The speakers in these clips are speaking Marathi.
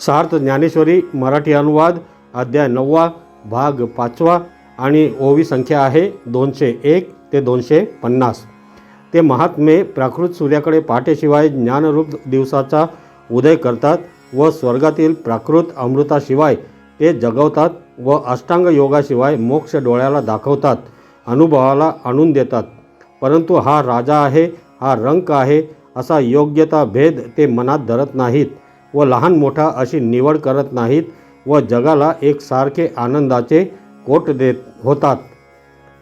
सार्थ ज्ञानेश्वरी मराठी अनुवाद अध्याय नववा भाग पाचवा आणि ओवी संख्या आहे दोनशे एक ते दोनशे पन्नास. ते महात्मे प्राकृत सूर्याकडे पाठेशिवाय ज्ञानरूप दिवसाचा उदय करतात व स्वर्गातील प्राकृत अमृताशिवाय ते जगवतात व अष्टांग योगाशिवाय मोक्ष डोळ्याला दाखवतात अनुभवाला आणून देतात. परंतु हा राजा आहे हा रंक आहे असा योग्यता भेद ते मनात धरत नाहीत. व लहान मोठा अशी निवड करत नाहीत व जगाला एक सारखे आनंदाचे कोट देत होतात.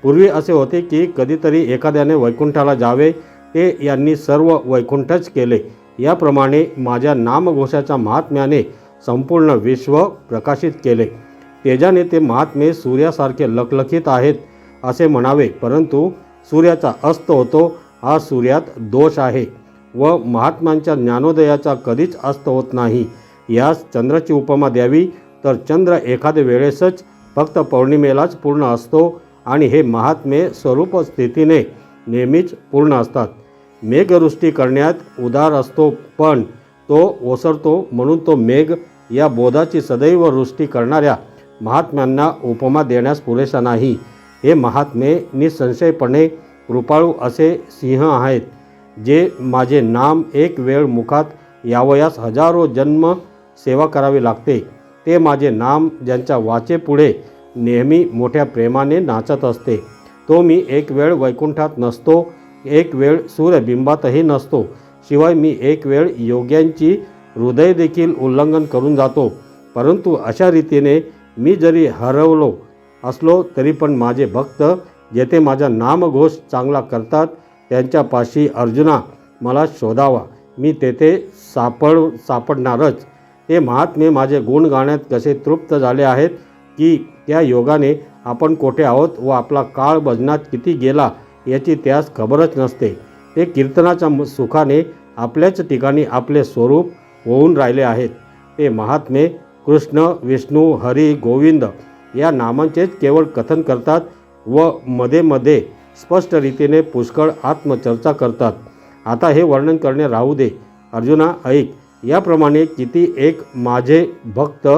पूर्वी असे होते की कधीतरी एखाद्याने वैकुंठाला जावे ते यांनी सर्व वैकुंठच केले. याप्रमाणे माझ्या नामघोषाच्या महात्म्याने संपूर्ण विश्व प्रकाशित केले. तेजाने ते महात्मे सूर्यासारखे लखलखीत आहेत असे म्हणावे परंतु सूर्याचा अस्त होतो हा सूर्यात दोष आहे. व महात्म्यांच्या ज्ञानोदयाचा कधीच अस्त होत नाही. यास चंद्राची उपमा द्यावी तर चंद्र एखाद्या वेळेसच फक्त पौर्णिमेलाच पूर्ण असतो आणि हे महात्मे स्वरूप स्थितीने नेहमीच पूर्ण असतात. मेघवृष्टी करण्यात उदार असतो पण तो ओसरतो म्हणून तो मेघ या बोधाची सदैव वृष्टी करणाऱ्या महात्म्यांना उपमा देण्यास पुरेसा नाही. हे महात्मे निसंशयपणे कृपाळू असे सिंह आहेत. जे माझे नाम एक वेळ मुखात यावयास हजारो जन्म सेवा करावी लागते. ते माझे नाम ज्यांच्या वाचेपुढे नेहमी मोठ्या प्रेमाने नाचत असते. तो मी एक वेळ वैकुंठात नसतो एक वेळ सूर्यबिंबातही नसतो. शिवाय मी एक वेळ योग्यांची हृदयदेखील उल्लंघन करून जातो. परंतु अशा रीतीने मी जरी हरवलो असलो तरी पण माझे भक्त जेथे माझा नामघोष चांगला करतात त्यांच्यापाशी अर्जुना मला शोधावा. मी तेथे सापड सापडणारच. ते महात्मे माझे गुण गाण्यात कसे तृप्त झाले आहेत की त्या योगाने आपण कोठे आहोत व आपला काळ भजनात किती गेला याची त्यास खबरच नसते. ते कीर्तनाच्या सुखाने आपल्याच ठिकाणी आपले स्वरूप होऊन राहिले आहेत. ते महात्मे कृष्ण विष्णू हरी गोविंद या नामांचेच केवळ कथन करतात व मध्ये मध्ये स्पष्ट रीतीने पुष्कळ आत्मचर्चा करतात. आता हे वर्णन करणे राहू दे. अर्जुना ऐक. याप्रमाणे किती एक माझे भक्त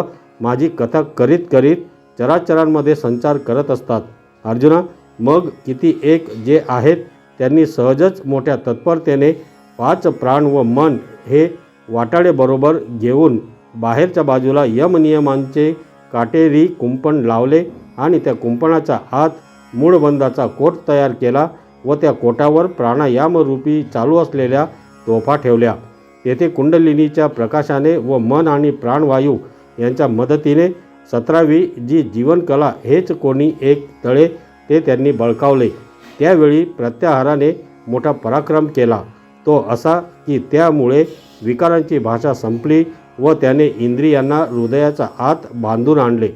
माझी कथा करीत करीत चराचरांमध्ये संचार करत असतात. अर्जुना मग किती एक जे आहेत त्यांनी सहजच मोठ्या तत्परतेने पाच प्राण व मन हे वाटाडेबरोबर घेऊन बाहेरच्या बाजूला यमनियमांचे काटेरी कुंपण लावले आणि त्या कुंपणाच्या आत मूळबंदाचा कोट तयार केला व त्या कोटावर प्राणायामरूपी चालू असलेल्या तोफा ठेवल्या. तेथे कुंडलिनीच्या प्रकाशाने व मन आणि प्राणवायू यांच्या मदतीने सतरावी जी जीवनकला हेच कोणी एक तळे ते त्यांनी बळकावले. त्यावेळी प्रत्याहाराने मोठा पराक्रम केला. तो असा की त्यामुळे विकारांची भाषा संपली व त्याने इंद्रियांना हृदयाचा आत बांधून आणले.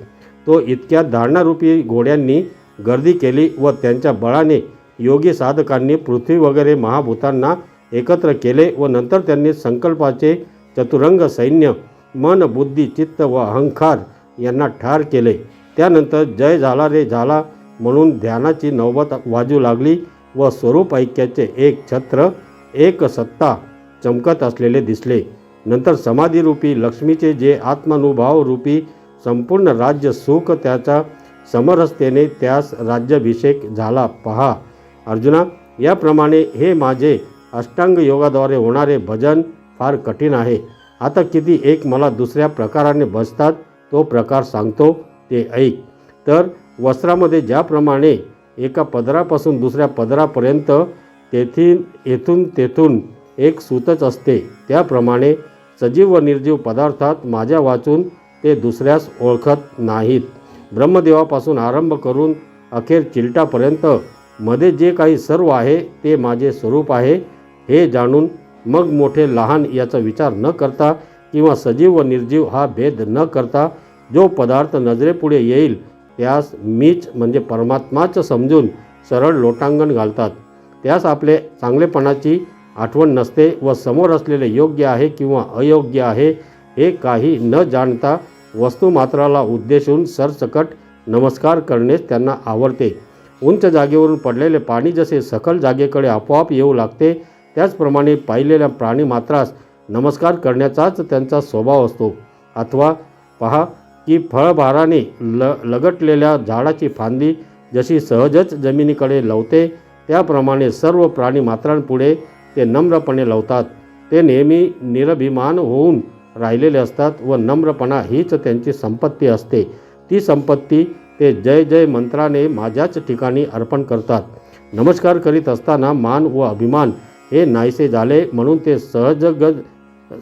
तो इतक्या धारणारूपी घोड्यांनी गर्दी केली व त्यांच्या बळाने योगी साधकांनी पृथ्वी वगैरे महाभूतांना एकत्र केले व नंतर त्यांनी संकल्पाचे चतुरंग सैन्य मन बुद्धी चित्त व अहंकार यांना ठार केले. त्यानंतर जय झाला रे झाला म्हणून ध्यानाची नौबत वाजू लागली व स्वरूप ऐक्याचे एक छत्र एक सत्ता चमकत असलेले दिसले. नंतर समाधीरूपी लक्ष्मीचे जे आत्मानुभाव रूपी संपूर्ण राज्य सुख त्याचा समरसतेने त्यास राज्याभिषेक झाला. पहा अर्जुना याप्रमाणे हे माझे अष्टांग योगाद्वारे होणारे भजन फार कठीण आहे. आता किती एक मला दुसऱ्या प्रकाराने बसतात तो प्रकार सांगतो ते ऐक. तर वस्त्रामध्ये ज्याप्रमाणे एका पदरापासून दुसऱ्या पदरापर्यंत तेथील येथून तेथून एक सूतच असते त्याप्रमाणे सजीव व निर्जीव पदार्थात माझ्या वाचून ते दुसऱ्यास ओळखत नाहीत. ब्रह्मदेवापासून आरंभ करून अखेर चिलटापर्यंत मध्ये जे काही सर्व आहे ते माझे स्वरूप आहे हे जाणून मग मोठे लहान याचा विचार न करता किंवा सजीव व निर्जीव हा भेद न करता जो पदार्थ नजरेपुढे येईल त्यास मीच म्हणजे परमात्माच समजून सरळ लोटांगण घालतात. त्यास आपले चांगलेपणाची आठवण नसते व समोर असलेले योग्य आहे किंवा अयोग्य आहे हे काही न जाणता वस्तुमात्राला उद्देशून सरसकट नमस्कार करणेच त्यांना आवडते. उंच जागेवरून पडलेले पाणी जसे सखल जागेकडे आपोआप येऊ लागते त्याचप्रमाणे पाहिलेल्या प्राणीमात्रास नमस्कार करण्याचाच त्यांचा स्वभाव असतो. अथवा पहा की फळभाराने ल लगटलेल्या झाडाची फांदी जशी सहजच जमिनीकडे लवते त्याप्रमाणे सर्व प्राणी मात्रांपुढे ते नम्रपणे लवतात. ते नेहमी निरभिमान होऊन राहिलेले असतात व नम्रपणा हीच त्यांची संपत्ती असते. ती संपत्ती ते जय जय मंत्राने माझ्याच ठिकाणी अर्पण करतात. नमस्कार करीत असताना मान व अभिमान हे नाहीसे झाले म्हणून ते सहजग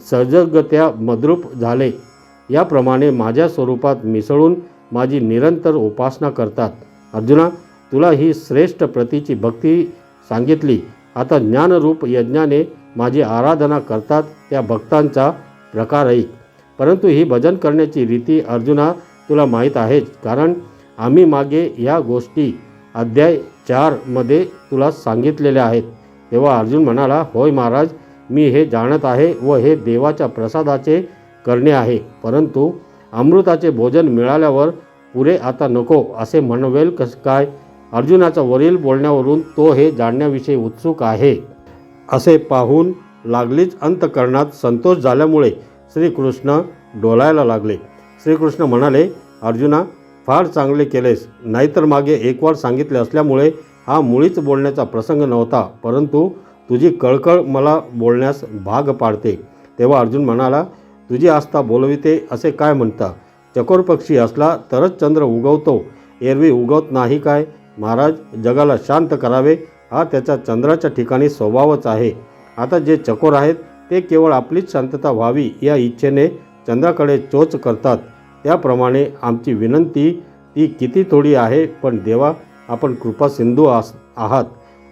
सहजगत्या मद्रूप झाले. याप्रमाणे माझ्या स्वरूपात मिसळून माझी निरंतर उपासना करतात. अर्जुना तुला ही श्रेष्ठ प्रतीची भक्ती सांगितली. आता ज्ञानरूप यज्ञाने माझी आराधना करतात त्या भक्तांचा प्रकार ऐक परंतु ही भजन करण्याची रीती अर्जुना तुला माहीत आहेच. कारण आम्ही मागे या गोष्टी अध्याय चारमध्ये तुला सांगितलेल्या आहेत. तेव्हा अर्जुन म्हणाला होय महाराज मी हे जाणत आहे व हे देवाच्या प्रसादाचे करणे आहे. परंतु अमृताचे भोजन मिळाल्यावर पुरे आता नको असे म्हणवेल कस काय? अर्जुनाचा वरील बोलण्यावरून तो हे जाणण्याविषयी उत्सुक आहे. असे पाहून लागलीच अंतकरणात संतोष झाल्यामुळे श्रीकृष्ण डोलायला लागले. श्रीकृष्ण म्हणाले अर्जुना फार चांगले केलेस. नाहीतर मागे एक वार सांगितले असल्यामुळे हा मुळीच बोलण्याचा प्रसंग नव्हता. परंतु तुझी कळकळ मला बोलण्यास भाग पाडते. तेव्हा अर्जुन म्हणाला तुझी आस्था बोलविते असे काय म्हणता? चकोर पक्षी असला तरच चंद्र उगवतो. एरवी उगवत नाही काय? महाराज जगाला शांत करावे. हा त्याच्या चंद्राच्या ठिकाणी स्वभावच आहे. आता जे चकोर आहेत ते केवळ आपलीच शांतता व्हावी या इच्छेने चंद्राकडे चोच करतात. त्याप्रमाणे आमची विनंती ती किती थोडी आहे पण देवा आपण कृपा सिंधू आस आहात.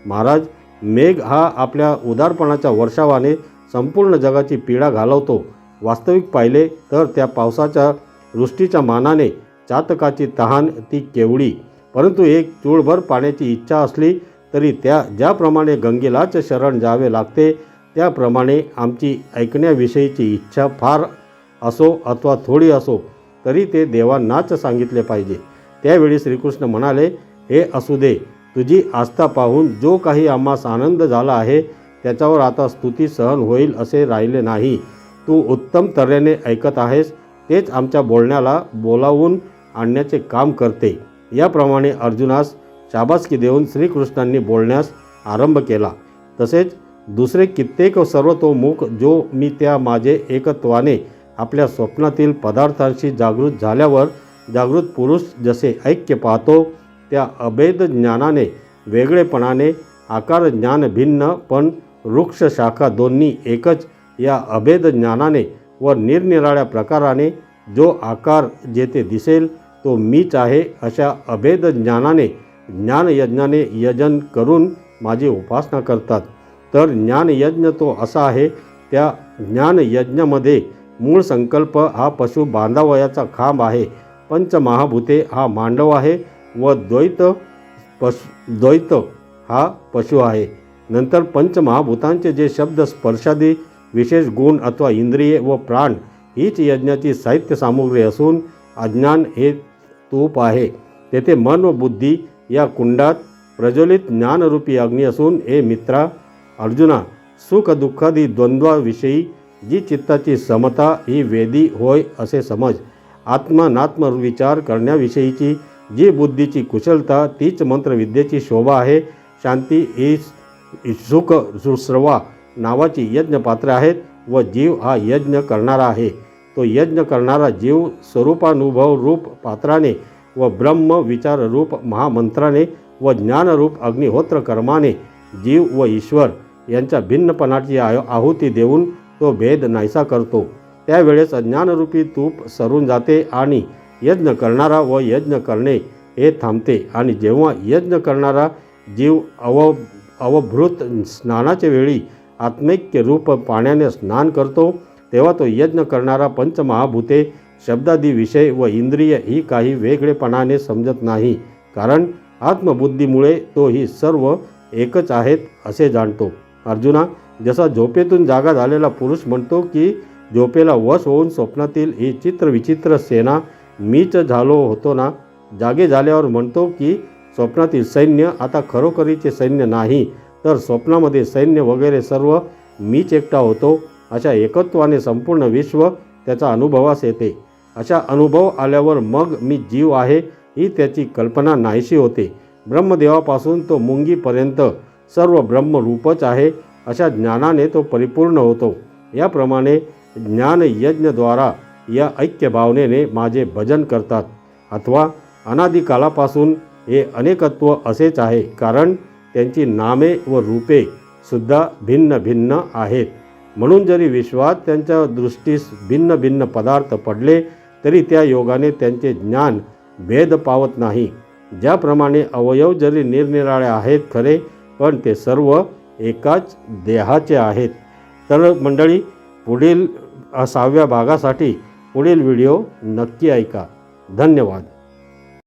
महाराज मेघ हा आपल्या उदारपणाच्या वर्षावाने संपूर्ण जगाची पीडा घालवतो. वास्तविक पाहिले तर त्या पावसाच्या वृष्टीच्या मानाने चातकाची तहान ती केवढी. परंतु एक चूळभर पाण्याची इच्छा असली तरी त्या ज्याप्रमाणे गंगेलाच शरण जावे लागते त्याप्रमाणे आमची ऐकण्याविषयीची इच्छा फार असो अथवा थोडी असो तरी ते देवांनाच सांगितले पाहिजे. त्यावेळी श्रीकृष्ण म्हणाले हे असू दे तुझी आस्था पाहून जो काही आम्हास आनंद झाला आहे त्याच्यावर आता स्तुती सहन होईल असे राहिले नाही. तू उत्तम तऱ्हेने ऐकत आहेस तेच आमच्या बोलण्याला बोलावून आणण्याचे काम करते. याप्रमाणे अर्जुनास शाबासकी देऊन श्रीकृष्णांनी बोलण्यास आरंभ केला. तसेच दुसरे कित्येक सर्वतोमुख जो मी त्या माझे एकत्वाने आपल्या स्वप्नातील पदार्थांशी जागृत झाल्यावर जागृत पुरुष जसे ऐक्य पाहतो त्या अभेद ज्ञानाने वेगळेपणाने आकार ज्ञान भिन्न पण वृक्ष शाखा दोन्ही एकच या अभेद ज्ञानाने व निरनिराळ्या प्रकाराने जो आकार जेथे दिसेल तो मीच आहे अशा अभेद ज्ञानाने ज्ञानयज्ञाने यजन करून माझी उपासना करतात. तर ज्ञानयज्ञ तो असा आहे त्या ज्ञानयज्ञामध्ये मूळ संकल्प हा पशु बांधावयाचा खांब आहे. पंचमहाभूते हा मांडव आहे व द्वैत पशु द्वैत हा पशु आहे. नंतर पंचमहाभूतांचे जे शब्द स्पर्शादी विशेष गुण अथवा इंद्रिये व प्राण हीच यज्ञाची साहित्य सामुग्री असून अज्ञान हे तूप आहे. तेथे मन व बुद्धी या कुंडात प्रज्वलित ज्ञानरूपी अग्नी असून हे मित्रा अर्जुना सुख दुःखादी द्वंद्वाविषयी जी चित्ताची समता ही वेदी होय असे समज. आत्मनात्म विचार करण्याविषयीची जी बुद्धीची कुशलता तीच मंत्रविद्येची शोभा आहे. शांती ही सुख सुश्रवा नावाची यज्ञपात्र आहेत व जीव हा यज्ञ करणारा आहे. तो यज्ञ करणारा जीव स्वरूपानुभव रूप पात्राने व ब्रह्म विचाररूप महामंत्राने व ज्ञानरूप अग्निहोत्र कर्माने जीव व ईश्वर यांच्या भिन्नपणाची आय आहुती देऊन तो भेद नाहीसा करतो. त्यावेळेस अज्ञानरूपी तूप सरून जाते आणि यज्ञ करणारा व यज्ञ करणे हे थांबते आणि जेव्हा यज्ञ करणारा जीव अव अवभृत स्नानाच्या वेळी आत्मैक्य रूप पाण्याने स्नान करतो तेव्हा तो यज्ञ करणारा पंचमहाभूते शब्दादी विषय व इंद्रिय ही काही वेगळेपणाने समजत नाही कारण आत्मबुद्धीमुळे तो ही सर्व एकच आहेत असे जाणतो. अर्जुना जसा झोपेतून जागा झालेला पुरुष म्हणतो की झोपेला वश होऊन स्वप्नातील ही चित्रविचित्र सेना मीच झालो होतो ना जागे झाल्यावर म्हणतो की स्वप्नातील सैन्य आता खरोखरीचे सैन्य नाही तर स्वप्नामध्ये सैन्य वगैरे सर्व मीच एकटा होतो अशा एकत्वाने संपूर्ण विश्व त्याचा अनुभवास येते. अशा अनुभव आल्यावर मग मी जीव आहे ही त्याची कल्पना नाहीशी होते. ब्रह्मदेवापासून तो मुंगीपर्यंत सर्व ब्रह्मरूपच आहे अशा ज्ञानाने तो परिपूर्ण होतो. याप्रमाणे ज्ञानयज्ञद्वारा या ऐक्य भावनेने माझे भजन करतात. अथवा अनादिकालापासून हे अनेकत्व असेच आहे कारण त्यांची नामे व रूपे सुद्धा भिन्न भिन्न आहेत. म्हणून जरी विश्वात त्यांच्या दृष्टीस भिन्न भिन्न पदार्थ पडले तरी त्या योगाने त्यांचे ज्ञान भेद पावत नाही. ज्याप्रमाणे अवयव जरी निरनिराळे आहेत खरे पण ते सर्व एकाच देहाचे आहेत. तर मंडळी पुढील सहाव्या भागासाठी पुढील व्हिडिओ नक्की ऐका. धन्यवाद.